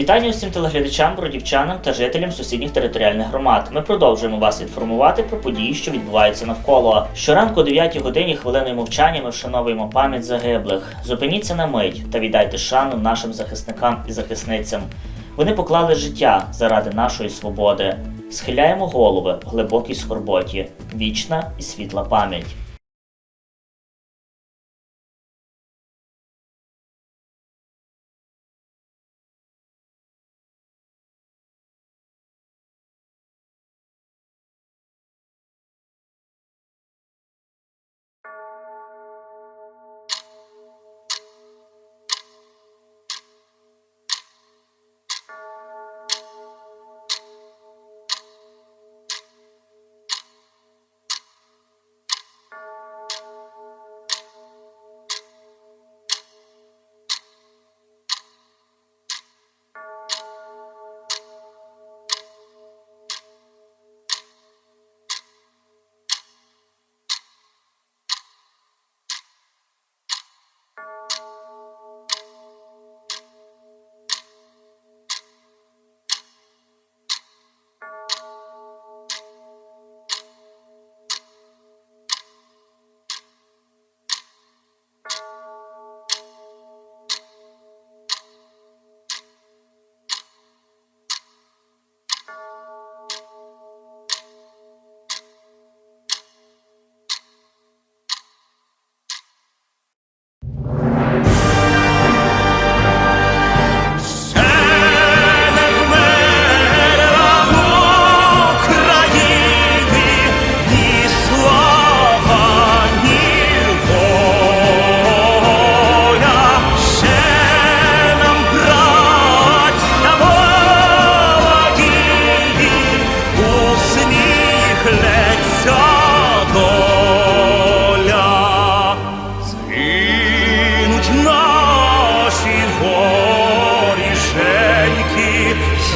Вітання усім телеглядачам, бродівчанам та жителям сусідніх територіальних громад. Ми продовжуємо вас інформувати про події, що відбуваються навколо. Щоранку о 9 годині хвилиною мовчання ми вшановуємо пам'ять загиблих. Зупиніться на мить та віддайте шану нашим захисникам і захисницям. Вони поклали життя заради нашої свободи. Схиляємо голови в глибокій скорботі. Вічна і світла пам'ять.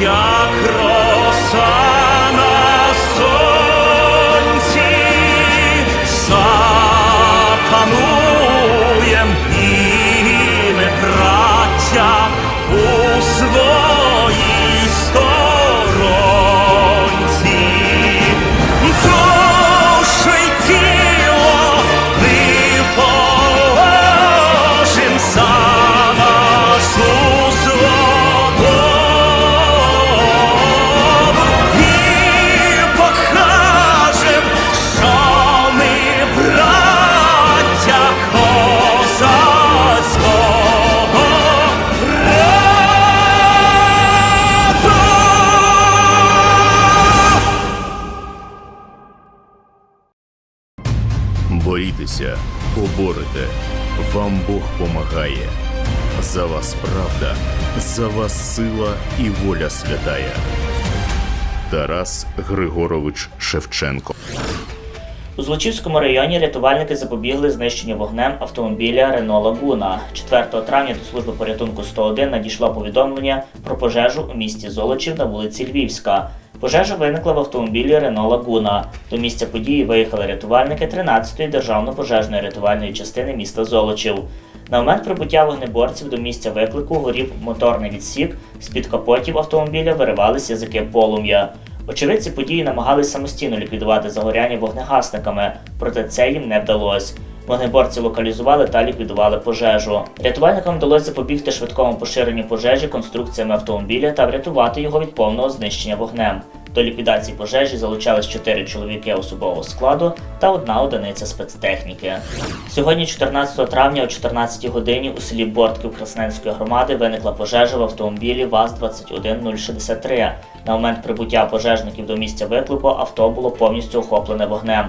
Як Борітеся, поборете, вам Бог помагає. За вас правда, за вас сила і воля святая. Тарас Григорович Шевченко. У Злочівському районі рятувальники запобігли знищенню вогнем автомобіля Рено Лагуна. 4 травня до служби порятунку 101 надійшло повідомлення про пожежу у місті Золочів на вулиці Львівська. Пожежа виникла в автомобілі Рено Лагуна. До місця події виїхали рятувальники 13-ї державно-пожежної рятувальної частини міста Золочів. На момент прибуття вогнеборців до місця виклику горів моторний відсік, з-під капотів автомобіля виривались язики полум'я. Очевидці події намагались самостійно ліквідувати загоряння вогнегасниками, проте це їм не вдалося. Вогнеборці локалізували та ліквідували пожежу. Рятувальникам вдалося запобігти швидкому поширенню пожежі конструкціями автомобіля та врятувати його від повного знищення вогнем. До ліквідації пожежі залучались 4 чоловіки особового складу та одна одиниця спецтехніки. Сьогодні, 14 травня о 14 годині у селі Бортків Красненської громади виникла пожежа в автомобілі ВАЗ-21063. На момент прибуття пожежників до місця виклику авто було повністю охоплене вогнем.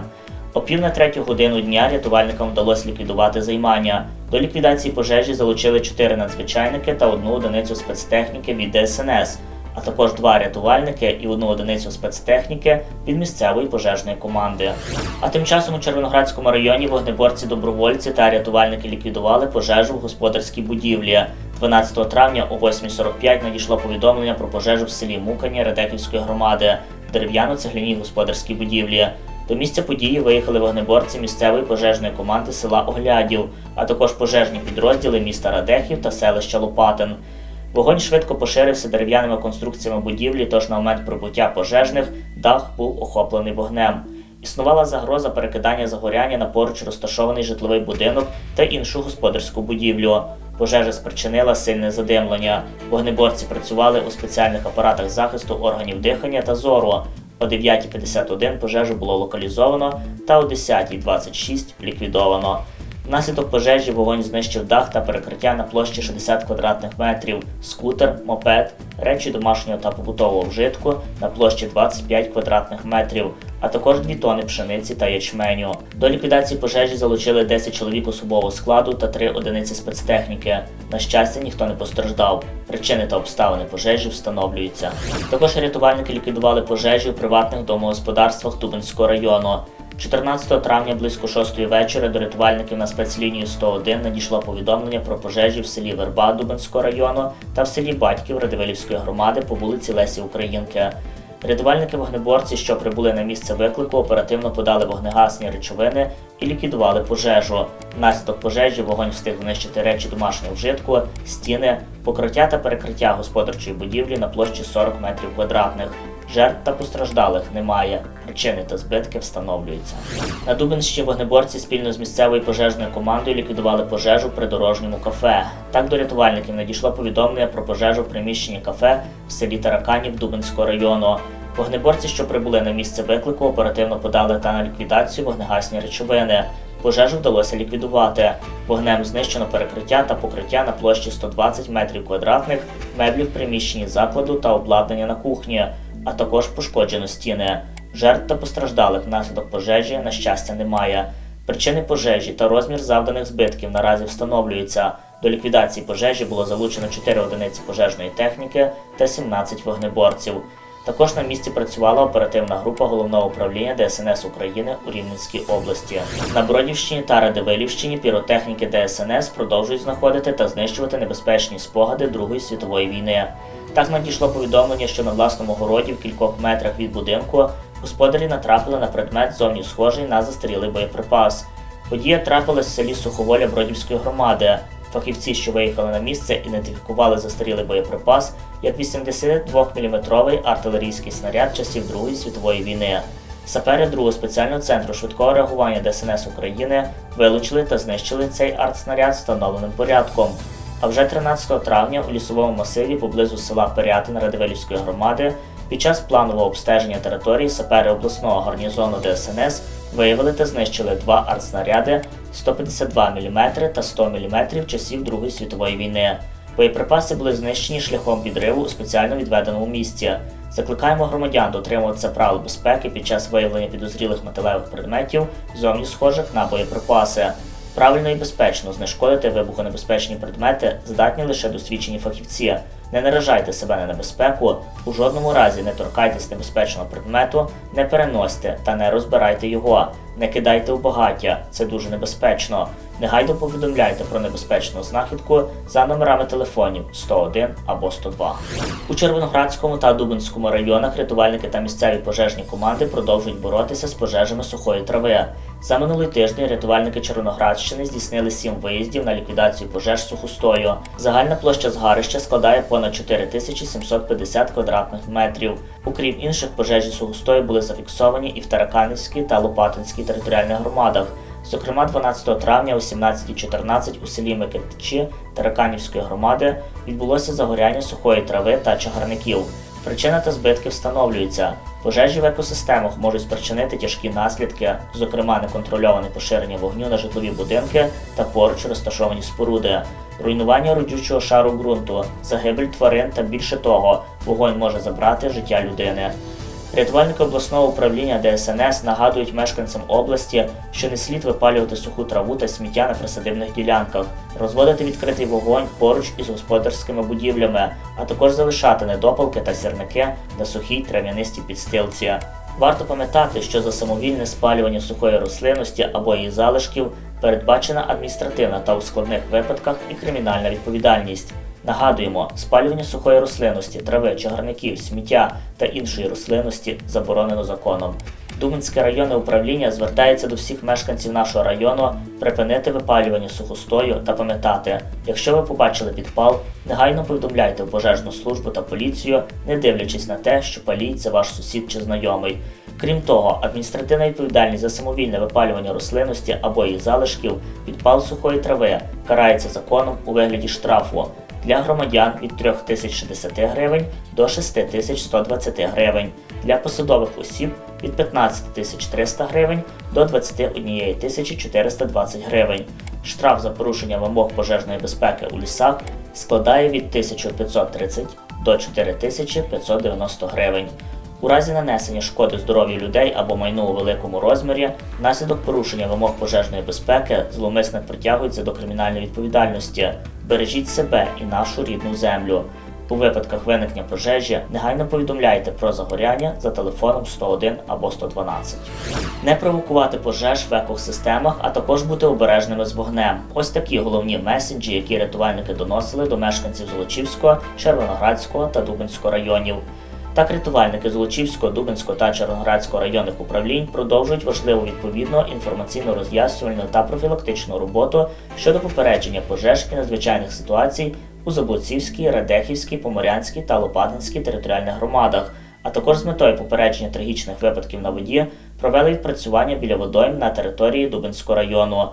О пів на третю годину дня рятувальникам вдалося ліквідувати займання. До ліквідації пожежі залучили 4 надзвичайники та одну одиницю спецтехніки від ДСНС, а також два рятувальники і одну одиницю спецтехніки від місцевої пожежної команди. А тим часом у Червоноградському районі вогнеборці добровольці та рятувальники ліквідували пожежу в господарській будівлі. 12 травня о 8.45 надійшло повідомлення про пожежу в селі Мукані Радехівської громади дерев'яно-цегляній господарській будівлі. До місця події виїхали вогнеборці місцевої пожежної команди села Оглядів, а також пожежні підрозділи міста Радехів та селища Лопатин. Вогонь швидко поширився дерев'яними конструкціями будівлі, тож на момент прибуття пожежних дах був охоплений вогнем. Існувала загроза перекидання загоряння на поруч розташований житловий будинок та іншу господарську будівлю. Пожежа спричинила сильне задимлення. Вогнеборці працювали у спеціальних апаратах захисту органів дихання та зору. О 9.51 пожежу було локалізовано та о 10.26 ліквідовано. Внаслідок пожежі вогонь знищив дах та перекриття на площі 60 квадратних метрів, скутер, мопед, речі домашнього та побутового вжитку на площі 25 квадратних метрів, а також 2 тони пшениці та ячменю. До ліквідації пожежі залучили 10 чоловік особового складу та 3 одиниці спецтехніки. На щастя, ніхто не постраждав. Причини та обставини пожежі встановлюються. Також рятувальники ліквідували пожежі у приватних домогосподарствах Дубинського району. 14 травня близько 6 вечора до рятувальників на спецлінію 101 надійшло повідомлення про пожежі в селі Верба Дубинського району та в селі Батьків Радивилівської громади по вулиці Лесі Українки. Рятувальники-вогнеборці, що прибули на місце виклику, оперативно подали вогнегасні речовини і ліквідували пожежу. Внаслідок пожежі вогонь встиг знищити речі домашнього вжитку, стіни, покриття та перекриття господарчої будівлі на площі 40 метрів квадратних. Жертв та постраждалих немає. Причини та збитки встановлюються. На Дубинщині вогнеборці спільно з місцевою пожежною командою ліквідували пожежу при дорожньому кафе. Так до рятувальників надійшло повідомлення про пожежу в приміщенні кафе в селі Тараканів Дубинського району. Вогнеборці, що прибули на місце виклику, оперативно подали та на ліквідацію вогнегасні речовини. Пожежу вдалося ліквідувати. Вогнем знищено перекриття та покриття на площі 120 метрів квадратних, меблі в приміщенні закладу та обладнання на кухні, а також пошкоджено стіни. Жертв та постраждалих внаслідок пожежі, на щастя, немає. Причини пожежі та розмір завданих збитків наразі встановлюються. До ліквідації пожежі було залучено 4 одиниці пожежної техніки та 17 вогнеборців. Також на місці працювала оперативна група головного управління ДСНС України у Рівненській області. На Бродівщині та Радивилівщині піротехніки ДСНС продовжують знаходити та знищувати небезпечні спогади Другої світової війни. Так надійшло повідомлення, що на власному городі в кількох метрах від будинку господарі натрапили на предмет зовні схожий на застарілий боєприпас. Подія трапилась в селі Суховоля Бродівської громади. Фахівці, що виїхали на місце, ідентифікували застарілий боєприпас як 82-мм артилерійський снаряд часів Другої світової війни. Сапери другого спеціального центру швидкого реагування ДСНС України вилучили та знищили цей артснаряд встановленим порядком. А вже 13 травня у лісовому масиві поблизу села Перятин Радивилівської громади під час планового обстеження території сапери обласного гарнізону ДСНС виявили та знищили два артснаряди 152 мм та 100 мм часів Другої світової війни. Боєприпаси були знищені шляхом підриву у спеціально відведеному місці. Закликаємо громадян дотримуватися правил безпеки під час виявлення підозрілих металевих предметів, зовні схожих на боєприпаси. Правильно і безпечно знешкодити вибухонебезпечні предмети здатні лише досвідчені фахівці. Не наражайте себе на небезпеку, у жодному разі не торкайтесь небезпечного предмету, не переносьте та не розбирайте його, не кидайте у багаття, це дуже небезпечно. Негайно повідомляйте про небезпечну знахідку за номерами телефонів 101 або 102. У Червоноградському та Дубинському районах рятувальники та місцеві пожежні команди продовжують боротися з пожежами сухої трави. За минулий тиждень рятувальники Червоноградщини здійснили 7 виїздів на ліквідацію пожеж сухостою. Загальна площа згарища складає понад 4750 квадратних метрів. Окрім інших, пожежі сухостою були зафіксовані і в Тараканівській та Лопатинській територіальних громадах. Зокрема, 12 травня о 17.14 у селі Микитичі Тараканівської громади відбулося загоряння сухої трави та чагарників. Причина та збитки встановлюються. Пожежі в екосистемах можуть спричинити тяжкі наслідки, зокрема неконтрольоване поширення вогню на житлові будинки та поруч розташовані споруди, руйнування родючого шару ґрунту, загибель тварин та більше того, вогонь може забрати життя людини. Рятувальники обласного управління ДСНС нагадують мешканцям області, що не слід випалювати суху траву та сміття на присадибних ділянках, розводити відкритий вогонь поруч із господарськими будівлями, а також залишати недопалки та сірники на сухій трав'янистій підстилці. Варто пам'ятати, що за самовільне спалювання сухої рослинності або її залишків передбачена адміністративна та у складних випадках і кримінальна відповідальність. Нагадуємо, спалювання сухої рослинності, трави, чагарників, сміття та іншої рослинності заборонено законом. Дубинське районне управління звертається до всіх мешканців нашого району припинити випалювання сухостою та пам'ятати, якщо ви побачили підпал, негайно повідомляйте в пожежну службу та поліцію, не дивлячись на те, що палій це ваш сусід чи знайомий. Крім того, адміністративна відповідальність за самовільне випалювання рослинності або їх залишків, підпал сухої трави карається законом у вигляді штрафу для громадян від 3060 гривень до 6120 гривень, для посадових осіб від 15300 гривень до 21 420 гривень. Штраф за порушення вимог пожежної безпеки у лісах складає від 1530 до 4590 гривень. У разі нанесення шкоди здоров'ю людей або майну у великому розмірі, внаслідок порушення вимог пожежної безпеки зловмисник притягується до кримінальної відповідальності. Бережіть себе і нашу рідну землю. У випадках виникнення пожежі негайно повідомляйте про загоряння за телефоном 101 або 112. Не провокувати пожеж в екосистемах, а також бути обережними з вогнем. Ось такі головні меседжі, які рятувальники доносили до мешканців Золочівського, Червоноградського та Дубинського районів. Так рятувальники Золочівського, Дубинського та Червоноградського районних управлінь продовжують важливу відповідну інформаційно-роз'яснювальну та профілактичну роботу щодо попередження пожеж і надзвичайних ситуацій у Заблоцівській, Радехівській, Поморянській та Лопатинській територіальних громадах, а також з метою попередження трагічних випадків на воді провели відпрацювання біля водойм на території Дубинського району.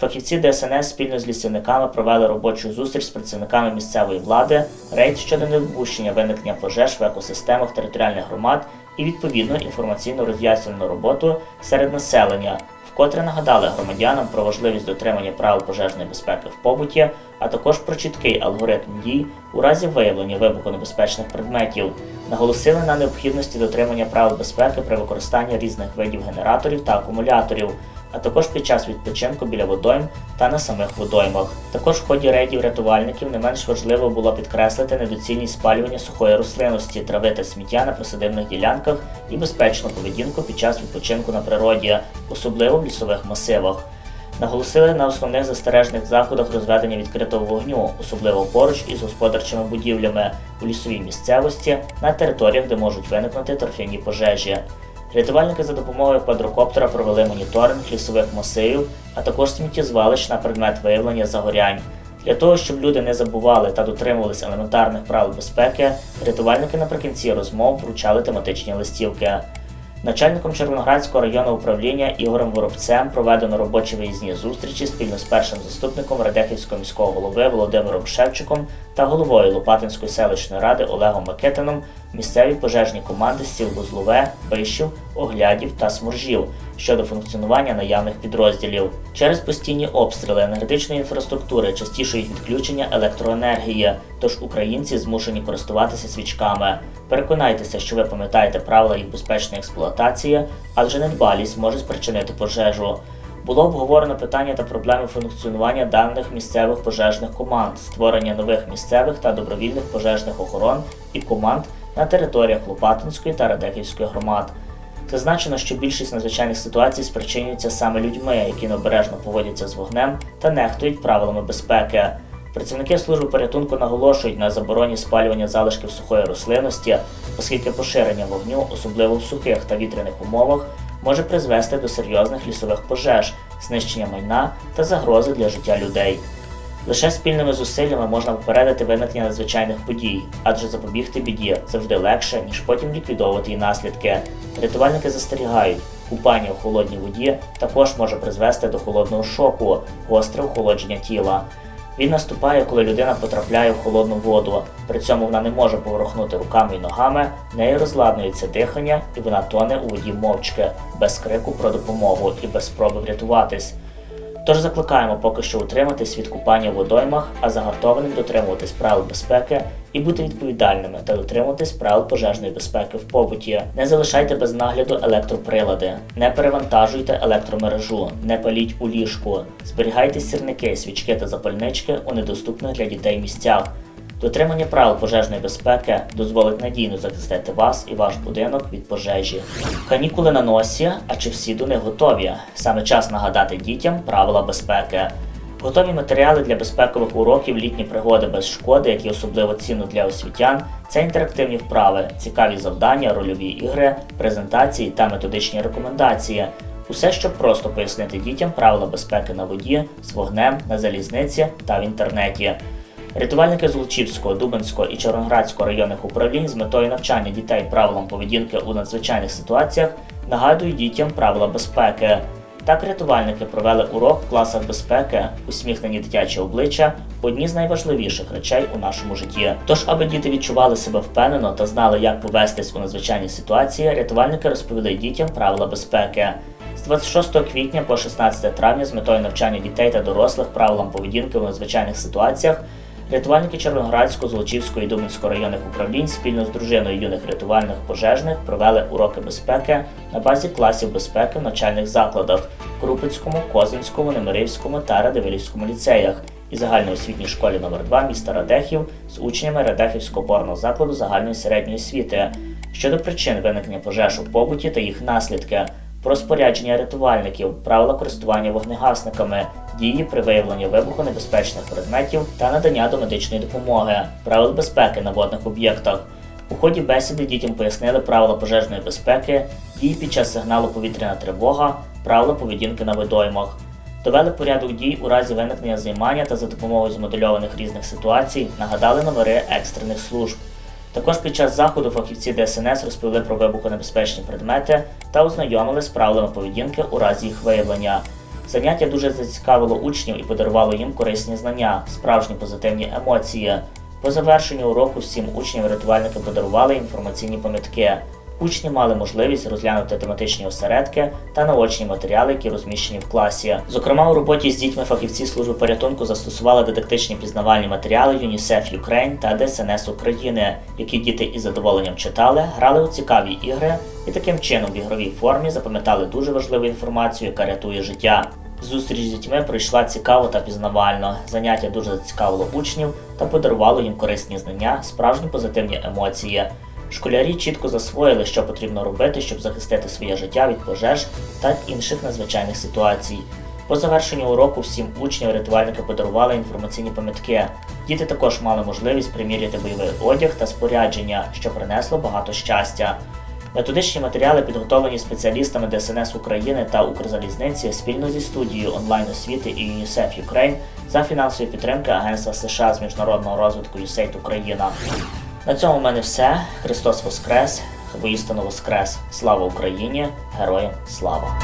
Фахівці ДСНС спільно з лісівниками провели робочу зустріч з працівниками місцевої влади, рейд щодо недопущення виникнення пожеж в екосистемах територіальних громад і відповідну інформаційно-роз'яснювальну роботу серед населення, вкотре нагадали громадянам про важливість дотримання правил пожежної безпеки в побуті, а також про чіткий алгоритм дій у разі виявлення вибухонебезпечних предметів. Наголосили на необхідності дотримання правил безпеки при використанні різних видів генераторів та акумуляторів а також під час відпочинку біля водойм та на самих водоймах. Також в ході рейдів рятувальників не менш важливо було підкреслити недоцільність спалювання сухої рослинності, трави та сміття на присадибних ділянках і безпечну поведінку під час відпочинку на природі, особливо в лісових масивах. Наголосили на основних застережних заходах розведення відкритого вогню, особливо поруч із господарчими будівлями у лісовій місцевості на територіях, де можуть виникнути торфяні пожежі. Рятувальники за допомогою квадрокоптера провели моніторинг лісових масивів, а також сміттєзвалищ на предмет виявлення загорянь. Для того, щоб люди не забували та дотримувалися елементарних правил безпеки, рятувальники наприкінці розмов вручали тематичні листівки. Начальником Червоноградського районного управління Ігорем Воробцем проведено робочі виїзні зустрічі спільно з першим заступником Радехівського міського голови Володимиром Шевчиком та головою Лопатинської селищної ради Олегом Микитином місцеві пожежні команди з сіл Бузлове, Бишів, Оглядів та Сморжів щодо функціонування наявних підрозділів. Через постійні обстріли енергетичної інфраструктури частішують відключення електроенергії, тож українці змушені користуватися свічками. Переконайтеся, що ви пам'ятаєте правила їх безпечної експлуатації, адже недбалість може спричинити пожежу. Було обговорено питання та проблеми функціонування даних місцевих пожежних команд, створення нових місцевих та добровільних пожежних охорон і команд на територіях Лопатинської та Радехівської громад. Зазначено, що більшість надзвичайних ситуацій спричинюється саме людьми, які необережно поводяться з вогнем та нехтують правилами безпеки. Працівники служби порятунку наголошують на забороні спалювання залишків сухої рослинності, оскільки поширення вогню, особливо в сухих та вітряних умовах, може призвести до серйозних лісових пожеж, знищення майна та загрози для життя людей. Лише спільними зусиллями можна попередити виникнення надзвичайних подій, адже запобігти біді завжди легше, ніж потім ліквідовувати її наслідки. Рятувальники застерігають, купання у холодній воді також може призвести до холодного шоку, гостре охолодження тіла. Він наступає, коли людина потрапляє в холодну воду. При цьому вона не може поворухнути руками і ногами, в неї розладнується дихання, і вона тоне у воді мовчки, без крику про допомогу і без спроби врятуватись. Тож закликаємо поки що утриматись від купання в водоймах, а загартованим дотримуватись правил безпеки і бути відповідальними та дотримуватись правил пожежної безпеки в побуті. Не залишайте без нагляду електроприлади, не перевантажуйте електромережу, не паліть у ліжку, зберігайте сірники, свічки та запальнички у недоступних для дітей місцях. Дотримання правил пожежної безпеки дозволить надійно захистити вас і ваш будинок від пожежі. Канікули на носі, а чи всі до них готові? Саме час нагадати дітям правила безпеки. Готові матеріали для безпекових уроків літні пригоди без шкоди, які особливо цінно для освітян. Це інтерактивні вправи, цікаві завдання, рольові ігри, презентації та методичні рекомендації. Усе, щоб просто пояснити дітям правила безпеки на воді, з вогнем, на залізниці та в інтернеті. Рятувальники Золочівського, Дубенського і Чорноградського районних управлінь з метою навчання дітей правилам поведінки у надзвичайних ситуаціях нагадують дітям правила безпеки. Так рятувальники провели урок в класах безпеки, усміхнені дитячі обличчя одні з найважливіших речей у нашому житті. Тож, аби діти відчували себе впевнено та знали, як повестись у надзвичайній ситуації, рятувальники розповіли дітям правила безпеки. З 26 квітня по 16 травня з метою навчання дітей та дорослих правилам поведінки у надзвичайних ситуаціях рятувальники Чорноградського, Золочівського і Думанського районних управлінь спільно з дружиною юних рятувальних пожежних провели уроки безпеки на базі класів безпеки в навчальних закладах Крупицькому, Козинському, Немирівському та Радивилівському ліцеях і загальноосвітній школі номер 2 міста Радехів з учнями Радехівського опорного закладу загальної середньої освіти щодо причин виникнення пожеж у побуті та їх наслідки про спорядження рятувальників, правила користування вогнегасниками, дії при виявленні вибуху небезпечних предметів та надання домедичної допомоги, правил безпеки на водних об'єктах. У ході бесіди дітям пояснили правила пожежної безпеки, дії під час сигналу повітряна тривога, правила поведінки на видоймах. Довели порядок дій у разі виникнення займання та за допомогою змодельованих різних ситуацій нагадали номери екстрених служб. Також під час заходу фахівці ДСНС розповіли про вибухонебезпечні предмети та ознайомили з правилами поведінки у разі їх виявлення. Заняття дуже зацікавило учнів і подарувало їм корисні знання, справжні позитивні емоції. По завершенню уроку всім учням рятувальники подарували інформаційні пам'ятки. Учні мали можливість розглянути тематичні осередки та наочні матеріали, які розміщені в класі. Зокрема, у роботі з дітьми фахівці служби порятунку застосували дидактичні пізнавальні матеріали UNICEF Ukraine та ДСНС України, які діти із задоволенням читали, грали у цікаві ігри і таким чином в ігровій формі запам'ятали дуже важливу інформацію, яка рятує життя. Зустріч з дітьми пройшла цікаво та пізнавально. Заняття дуже зацікавило учнів та подарувало їм корисні знання, справжні позитивні емоції. Школярі чітко засвоїли, що потрібно робити, щоб захистити своє життя від пожеж та інших надзвичайних ситуацій. По завершенню уроку всім учням рятувальники подарували інформаційні пам'ятки. Діти також мали можливість приміряти бойовий одяг та спорядження, що принесло багато щастя. Методичні матеріали підготовлені спеціалістами ДСНС України та Укрзалізниці спільно зі студією онлайн-освіти і UNICEF Ukraine за фінансової підтримки Агентства США з міжнародного розвитку USAID Україна. На цьому в мене все. Христос Воскрес! Воістину Воскрес! Слава Україні! Героям слава!